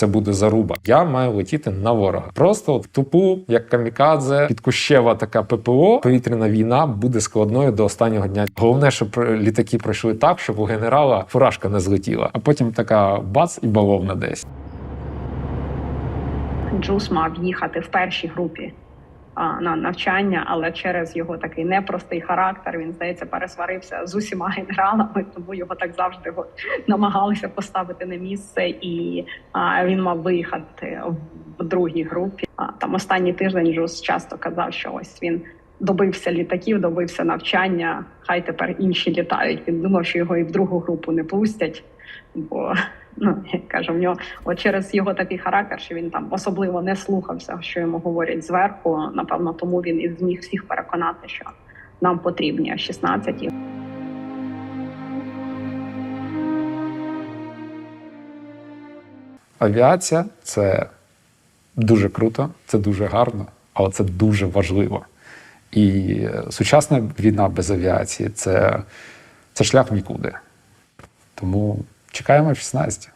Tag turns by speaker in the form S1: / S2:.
S1: Це буде заруба. Я маю летіти на ворога. Просто в тупу, як камікадзе, підкущева така ППО. Повітряна війна буде складною до останнього дня. Головне, щоб літаки пройшли так, щоб у генерала фуражка не злетіла, а потім така бац і бавовна десь.
S2: Джус мав їхати в першій групі на навчання, але через його такий непростий характер він здається пересварився з усіма генералами, тому його так завжди намагалися поставити на місце, і він мав виїхати в другій групі. А, там останній тиждень Джус часто казав, що ось він. Добився літаків, добився навчання. Хай тепер інші літають. Він думав, що його і в другу групу не пустять, бо ну як кажу, в нього от через його такий характер, що він там особливо не слухався, що йому говорять зверху. Напевно, тому він і зміг всіх переконати, що нам потрібні 16
S1: Авіація це дуже круто, це дуже гарно, але це дуже важливо. І сучасна війна без авіації це, це шлях в нікуди. Тому чекаємо в 16.